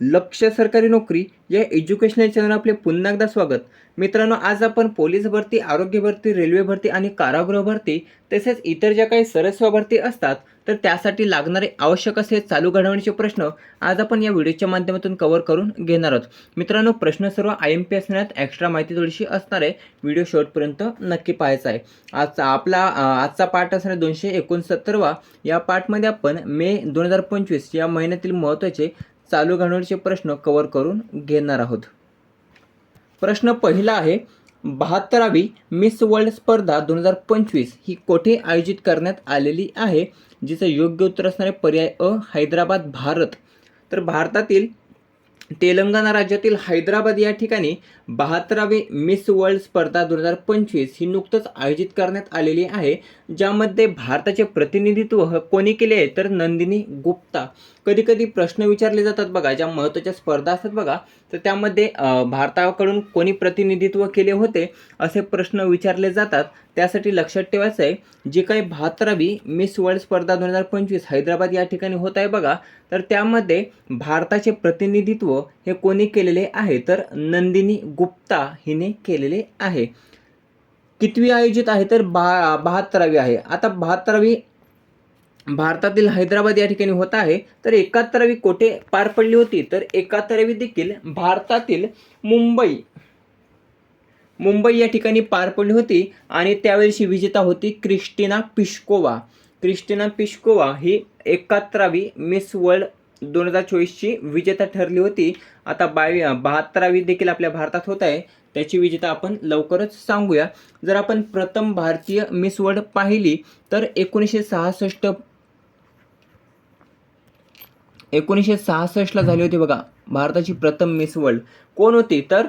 लक्ष सरकारी नोकरी या एज्युकेशनल चॅनल आपले पुन्हा एकदा स्वागत. मित्रांनो आज आपण पोलीस भरती आरोग्य भरती रेल्वे भरती आणि कारागृह भरती तसेच इतर ज्या काही सरस्व भरती असतात तर त्यासाठी लागणारे आवश्यक असे चालू घडवण्याचे प्रश्न आज आपण या व्हिडिओच्या माध्यमातून कव्हर करून घेणार आहोत. मित्रांनो प्रश्न सर्व आय एम पी असण्यात एक्स्ट्रा माहिती थोडीशी असणार आहे व्हिडिओ शेवटपर्यंत नक्की पाहायचा आहे. आजचा आपला आजचा पाठ असणार दोनशे एकोणसत्तरवा या पाठमध्ये आपण मे दोन हजार पंचवीस या महिन्यातील महत्त्वाचे चालू घडवणीचे प्रश्न कव्हर करून घेणार आहोत. प्रश्न पहिला आहे बहात्तरावी मिस वर्ल्ड स्पर्धा दोन हजार पंचवीस ही कोठे आयोजित करण्यात आलेली आहे जिचं योग्य उत्तर असणारे पर्याय अ हैदराबाद भारत. तर भारतातील तेलंगणा राज्यातील हैदराबाद या ठिकाणी बहात्तरावी मिस वर्ल्ड स्पर्धा दोन हजार पंचवीस ही नुकतंच आयोजित करण्यात आलेली आहे ज्यामध्ये भारताचे प्रतिनिधित्व कोणी केले आहे तर नंदिनी गुप्ता. कधी कधी प्रश्न विचारले जातात बघा ज्या महत्त्वाच्या स्पर्धा असतात बघा तर त्यामध्ये भारताकडून कोणी प्रतिनिधित्व केले होते असे प्रश्न विचारले जातात. त्यासाठी लक्षात ठेवायचं आहे जी काही बहात्तरावी मिस वर्ल्ड स्पर्धा दोन हजार पंचवीस हैदराबाद या ठिकाणी होत आहे बघा तर त्यामध्ये भारताचे प्रतिनिधित्व हे कोणी केलेले आहे? तर नंदिनी गुप्ता हिने केलेले आहे. कितवी आयोजित आहे? तर बहा बहात्तरावी आहे. आता बहात्तरावी भारतातील हैदराबाद या ठिकाणी होत आहे. तर एकाहत्तरावी कोठे पार पडली होती? तर एकाहत्तरावी देखील भारतातील मुंबई मुंबई या ठिकाणी पार पडली होती आणि त्यावेळेची विजेता होती क्रिस्टिना पिश्कोवा. क्रिस्टिना पिश्कोवा ही एकाहत्तरावी मिस वर्ल्ड दोन हजार चोवीसची विजेता ठरली होती. आता बावी बहात्तरावी देखील आपल्या भारतात होत आहे. त्याची विजेता आपण लवकरच सांगूया. जर आपण प्रथम भारतीय मिस वर्ल्ड पाहिली तर एकोणीसशे सहासष्ट एकोणीसशे सहासष्टला झाली होती बघा भारताची प्रथम मिस वर्ल्ड. कोण होती? तर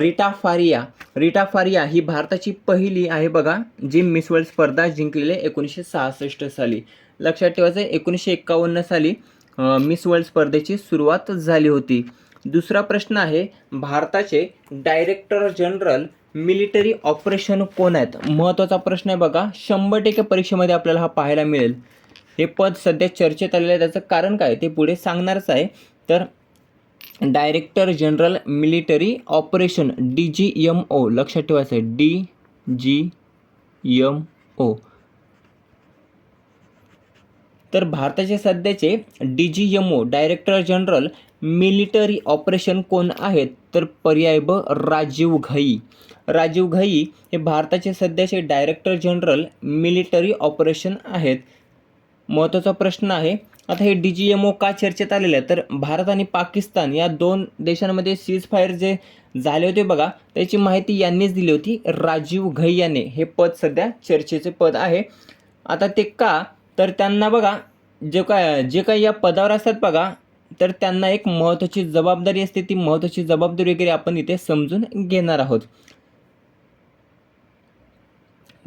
रिटा फारिया. रिटा फारिया ही भारताची पहिली आहे बघा जी मिस वर्ल्ड स्पर्धा जिंकलेली एकोणीसशे सहासष्ट साली. लक्षात ठेवायचं आहे एकोणीसशे एक्कावन्न साली मिस वर्ल्ड स्पर्धेची सुरुवात झाली होती. दुसरा प्रश्न आहे भारताचे डायरेक्टर जनरल मिलिटरी ऑपरेशन कोण आहेत? महत्त्वाचा प्रश्न आहे बघा. शंभर टक्के परीक्षेमध्ये आपल्याला हा पाहायला मिळेल. हे पद सध्या चर्चेत आलेलं आहे. त्याचं कारण काय ते पुढे सांगणारच आहे. तर director general military operation D G M O लक्षात ठेवायचं आहे. D G M O. तर भारताचे सध्याचे D G M O director general military operation कोण आहेत? तर पर्याय ब राजीव घई. राजीव घई हे भारताचे सध्याचे डायरेक्टर जनरल मिलिटरी ऑपरेशन आहेत. महत्त्वाचा प्रश्न आहे आता हे डी जी एम ओ का चर्चेत आलेलं आहे तर भारत आणि पाकिस्तान या दोन देशांमध्ये सीज फायर जे झाले होते बघा त्याची माहिती यांनीच दिली होती. राजीव घई याने हे पद सध्या चर्चेचे पद आहे. आता ते का तर त्यांना बघा जे काय जे काही या पदावर असतात बघा तर त्यांना एक महत्त्वाची जबाबदारी असते. ती महत्त्वाची जबाबदारी वगैरे आपण इथे समजून घेणार आहोत.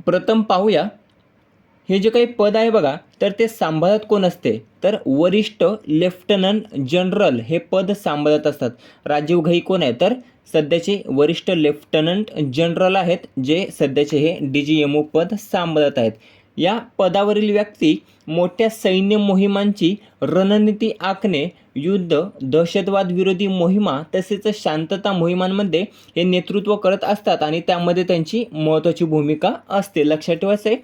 प्रथम पाहूया. हे जे काही पद आहे बघा तर ते सांभाळत कोण असते? तर वरिष्ठ लेफ्टनंट जनरल हे पद सांभाळत असतात. राजीव घई कोण आहे? तर सध्याचे वरिष्ठ लेफ्टनंट जनरल आहेत जे सध्याचे हे डी जी एम ओ पद सांभाळत आहेत. या पदावरील व्यक्ती मोठ्या सैन्य मोहिमांची रणनीती आखणे युद्ध दहशतवाद विरोधी मोहिमा तसेच शांतता मोहिमांमध्ये हे नेतृत्व करत असतात आणि त्यामध्ये त्यांची महत्त्वाची भूमिका असते. लक्षात ठेवायचं आहे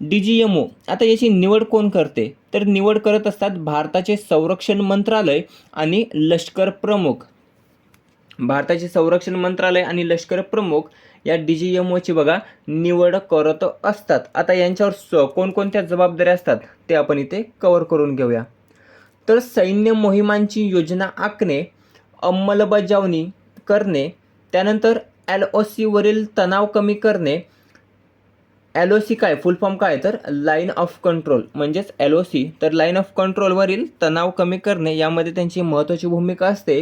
डी जी एम ओ आता याची निवड कोण करते? तर निवड करत असतात भारताचे संरक्षण मंत्रालय आणि लष्कर प्रमुख. भारताचे संरक्षण मंत्रालय आणि लष्कर प्रमुख या डी जी एम ओची बघा निवड करत असतात. आता यांच्यावर स कोणकोणत्या जबाबदाऱ्या असतात ते आपण इथे कवर करून घेऊया. तर सैन्य मोहिमांची योजना आखणे अंमलबजावणी करणे त्यानंतर एल ओ सीवरील तणाव कमी करणे. एल ओ सी काय? फुल फॉर्म काय? तर लाईन ऑफ कंट्रोल. म्हणजेच एल ओ सी तर लाईन ऑफ कंट्रोलवरील तणाव कमी करणे यामध्ये त्यांची महत्त्वाची भूमिका असते.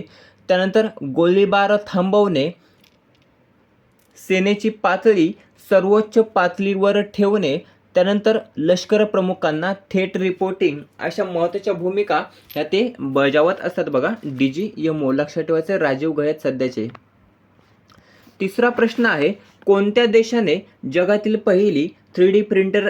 त्यानंतर गोळीबार थांबवणे सेनेची पातळी सर्वोच्च पातळीवर ठेवणे त्यानंतर लष्कर प्रमुखांना थेट रिपोर्टिंग अशा महत्त्वाच्या भूमिका ह्या ते बजावत असतात बघा. डी जी यमो लक्षात ठेवायचं राजीव गयात सध्याचे. तिसरा प्रश्न आहे कोणत्या देशाने जगातील पहिली three D printer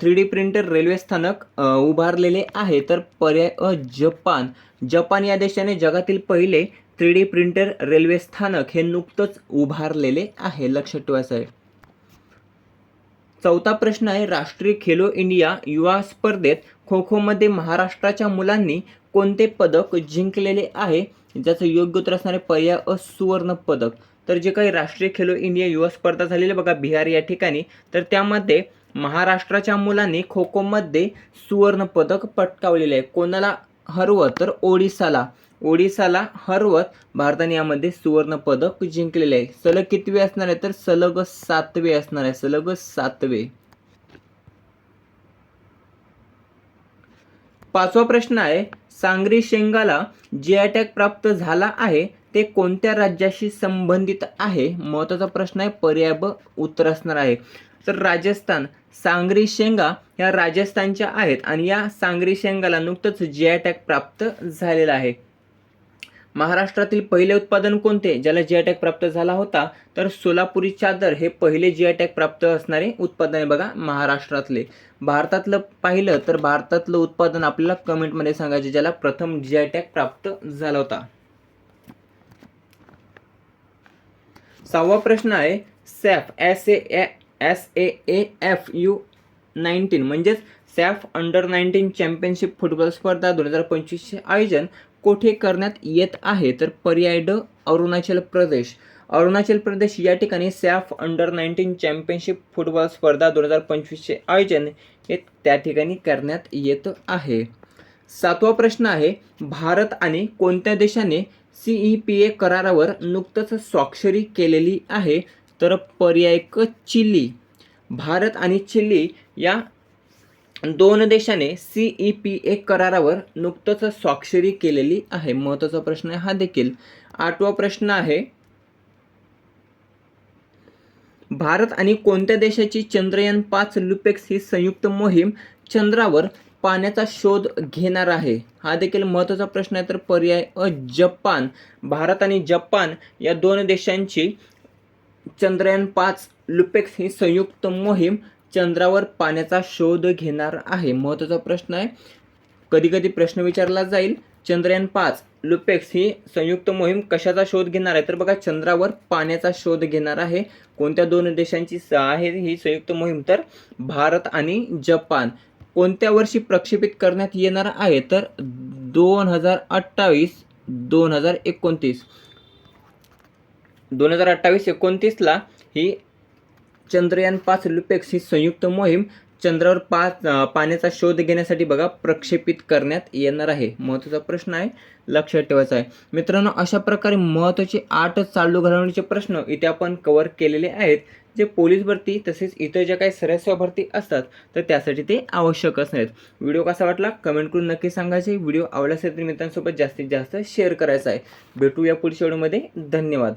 three D printer railway स्थानक उभारलेले आहे? तर पर्याय जपान. जपान या देशाने जगातील पहिले थ्री डी प्रिंटर रेल्वे स्थानक हे नुकतंच उभारलेले आहे लक्षात ठेवायचं आहे. चौथा प्रश्न आहे राष्ट्रीय खेलो इंडिया युवा स्पर्धेत खो खोमध्ये महाराष्ट्राच्या मुलांनी कोणते पदक जिंकलेले आहे? ज्याचं योग्य उत्तर असणारे पर्याय असुवर्ण पदक. तर जे काही राष्ट्रीय खेलो इंडिया युवा स्पर्धा झालेली बघा बिहार या ठिकाणी. तर त्यामध्ये महाराष्ट्राच्या मुलांनी खो खोमध्ये सुवर्ण पदक पटकावलेले आहे. कोणाला हरवं? तर ओडिसाला. ओडिसाला हरवत भारताने यामध्ये सुवर्ण पदक जिंकलेले आहे. सलग कितवे असणार आहे तर सलग सातवे असणार आहे. सलग सातवे. पाचवा प्रश्न आहे सांगरी शेंगाला जी अटॅक प्राप्त झाला आहे ते कोणत्या राज्याशी संबंधित आहे? महत्त्वाचा प्रश्न आहे पर्याय ब उत्तर असणार आहे. तर राजस्थान सांगरी शेंगा या राजस्थानच्या आहेत आणि या सांगरी शेंगाला नुकतंच जी अटॅक प्राप्त झालेला आहे. महाराष्ट्रातील पहिले उत्पादन कोणते? ज्याला जी टॅग प्राप्त झाला होता तर सोलापुरी चादर हे पहिले जी टॅग प्राप्त असणारे उत्पादन आहे बघा महाराष्ट्रातले. भारतातलं पाहिलं तर भारतातलं उत्पादन आपल्याला कमेंटमध्ये सांगायचे ज्याला प्रथम जी टॅग प्राप्त झाला होता. सहावा प्रश्न आहे SAFF S A S A F U nineteen म्हणजेच SAFF under nineteen championship football स्पर्धा दोन हजार पंचवीसचे आयोजन कोठे करण्यात येत आहे तर पर्याय ड अरुणाचल प्रदेश. अरुणाचल प्रदेश या ठिकाणी SAFF under nineteen championship football स्पर्धा दोन हजार पंचवीसचे आयोजन हे त्या ठिकाणी करण्यात येत आहे. सातवा प्रश्न आहे भारत आणि कोणत्या देशाने सी ई पी ए करारावर नुकतंच स्वाक्षरी केलेली आहे? तर पर्याय क चिली. भारत आणि चिली या दोन देशाने सी ई पी ए करारावर नुकतंच स्वाक्षरी केलेली आहे. महत्त्वाचा प्रश्न हा देखील आठवा प्रश्न आहे. भारत आणि कोणत्या देशाची चंद्रयान पाच लुपेक्स ही संयुक्त मोहीम चंद्रावर पाण्याचा शोध घेणार आहे? हा देखील महत्त्वाचा प्रश्न आहे. तर पर्याय अ जपान. भारत आणि जपान या दोन देशांची चंद्रयान पाच लुपेक्स ही संयुक्त मोहीम चंद्रावर पाण्याचा शोध घेणार आहे. महत्त्वाचा प्रश्न आहे. कधी कधी प्रश्न विचारला जाईल. चंद्रयान पाच लुपेक्स ही संयुक्त मोहीम कशाचा शोध घेणार आहे? तर बघा चंद्रावर पाण्याचा शोध घेणार आहे. कोणत्या दोन देशांची स- आहे ही संयुक्त मोहीम? तर भारत आणि जपान. कोणत्या वर्षी प्रक्षेपित करण्यात येणार आहे? तर दोन हजार अठ्ठावीस दोन हजार एकोणतीस. दोन हजार अठ्ठावीस एकोणतीसला ही चंद्रयान पाच लुपेक्स ही संयुक्त मोहीम चंद्रावर पाच पाण्याचा शोध घेण्यासाठी बघा प्रक्षेपित करण्यात येणार आहे. महत्त्वाचा प्रश्न आहे लक्षात ठेवायचा आहे. मित्रांनो अशा प्रकारे महत्त्वाचे आठ चालू घालवण्याचे प्रश्न इथे आपण कव्हर केलेले आहेत जे पोलीस भरती तसेच इतर ज्या काही सरस्व भरती असतात तर त्यासाठी ते आवश्यक असणार आहेत. व्हिडिओ कसा वाटला कमेंट करून नक्की सांगायचे. व्हिडिओ आवडला असेल तर मित्रांसोबत जास्तीत जास्त शेअर करायचा आहे. भेटू या पुढच्या व्हिडिओमध्ये धन्यवाद.